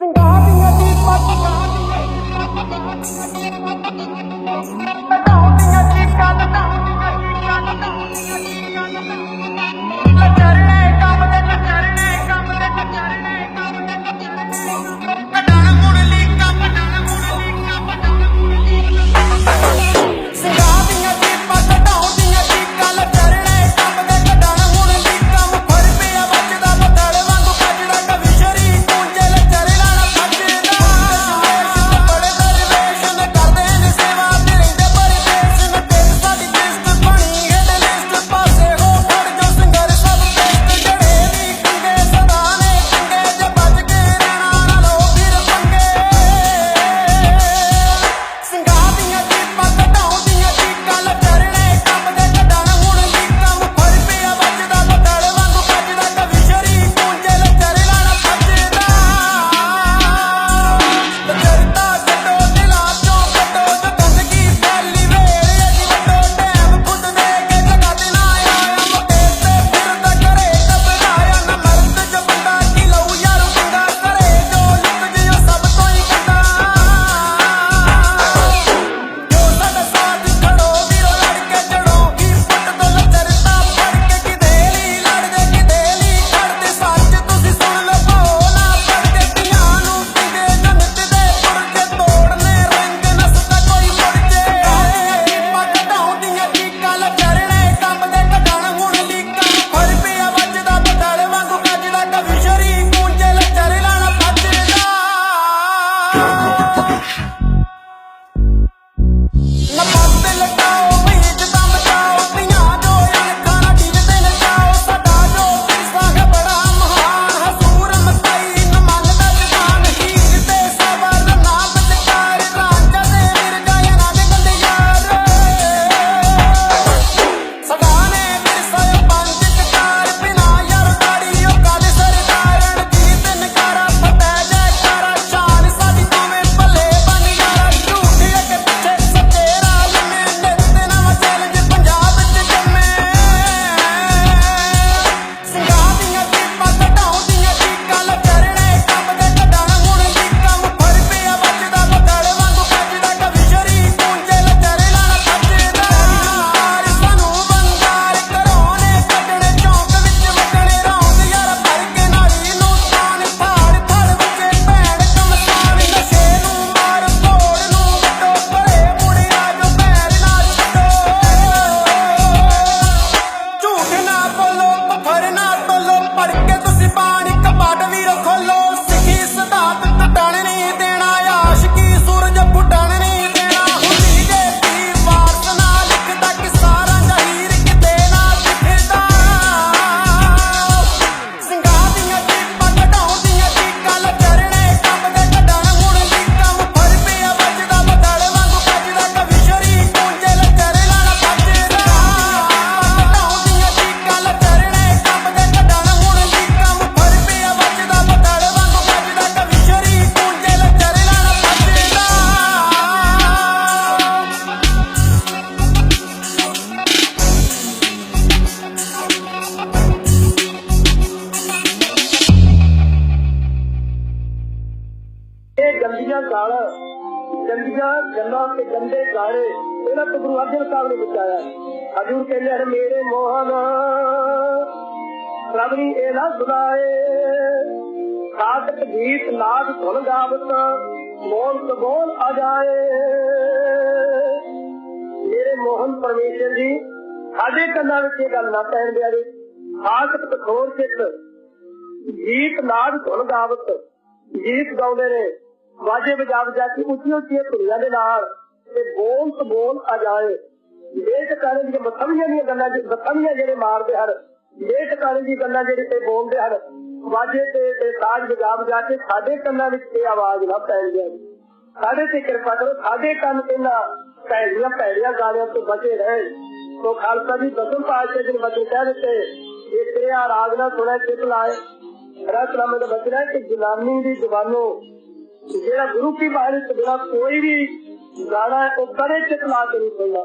ਸਿੰਘਾਂ ਦੀ ਪੱਗ ਸਿੰਘਾਂ ਦੀ ਪੱਗ ਸਿੰਘਾਂ ਦੀ ਪੱਗ ਸਿੰਘਾਂ ਦੀ ਪੱਗ ਗੰਦੀਆਂ ਗਾਲ ਗੰਦੀਆਂ ਗੱਲਾਂ ਤੇ ਗੰਦੇ ਗਾੜੇ ਇਹਨਾਂ ਤੋਂ ਗੁਰੂ ਅਰਜਨ ਸਾਹਿਬ ਨੇ ਬਚਾਇਆ। ਹਜ਼ੂਰ ਕਹਿੰਦੇ ਹਨ, ਮੇਰੇ ਮੋਹਨ, ਪ੍ਰਭ ਨੇ ਇਹ ਨਾ ਸੁਣਾਏ। ਸਾਧਕ ਗੀਤ ਨਾਦ ਧੁਨ ਗਾਵਤ ਮੋਲ ਕਬੋਲ ਆ ਜਾਏ। ਮੇਰੇ ਮੋਹਨ ਪਰਮੇਸ਼ਰ ਜੀ, ਸਾਡੇ ਕੰਨਾਂ ਵਿੱਚ ਇਹ ਗੱਲ ਨਾ ਪੈਣ ਦਿਆ ਜੀ। ਸਾਧਕ ਤਖੋਰ ਚਿੱਤ, ਗੀਤ ਨਾਦ ਧੁਨ ਗਾਵਤ, ਗੀਤ ਗਾਉਂਦੇ ਨੇ। ਵਾਜੇ ਵਜਾ ਵਜਾ ਕੇ ਉੱਚੀ ਉੱਚੀ ਧੁਨੀਆਂ ਦੇ ਨਾਲ ਤੇ ਬੋਲ ਤੋਂ ਬੋਲ ਆ ਜਾਏ। ਇਹ ਟਕਾਣੇ ਦੀਆਂ ਮਥਵੀਆਂ ਦੀਆਂ ਗੱਲਾਂ ਜਿਹੜੇ ਮਥਵੀਆਂ ਜਿਹੜੇ ਮਾਰਦੇ ਹਨ ਇਹ ਟਕਾਣੇ ਦੀ ਗੱਲਾਂ ਜਿਹੜੇ ਤੇ ਬੋਲਦੇ ਹਨ, ਵਾਜੇ ਤੇ ਤੇ ਸਾਜ ਵਜਾ ਵਜਾ ਕੇ ਸਾਡੇ ਕੰਨਾਂ ਵਿੱਚ ਇਹ ਆਵਾਜ਼ ਨਾ ਪੈ ਜਾਵੇ ਸਾਡੇ ਤੇ ਕਿਰਪਾ ਕਰੋ, ਸਾਡੇ ਕੰਨ ਇਹਨਾਂ ਪੈੜੀਆਂ ਪੈੜੀਆਂ ਗਾਲਿਆਂ ਤੋਂ ਬਚੇ ਰਹੇ। ਸੋ ਖਾਲਸਾ ਜੀ, ਦਸਮ ਪਾਤਸ਼ਾਹ ਜੀ ਨੇ ਬਚਨ ਕਹਿ ਦਿੱਤੇ ਇਹ ਤੇਰਾ ਰਾਗ ਨਾ ਸੁਣਿਆ, ਚਿਤ ਲਾਏ। ਰਸ ਰਾਮੇ ਦਾ ਬਚਨ ਹੈ ਕਿ ਗੁਲਾਮੀ ਦੀ ਜਵਾਨੋ ਜਿਹੜਾ ਗੁਰੂ ਕੀ ਬਾਣੀ ਤੋਂ ਬਿਨਾ ਕੋਈ ਵੀ ਗਾਣਾ ਹੈ, ਉਹ ਕਦੇ ਚਿਤਲਾ ਕਰੂ ਪਹਿਲਾਂ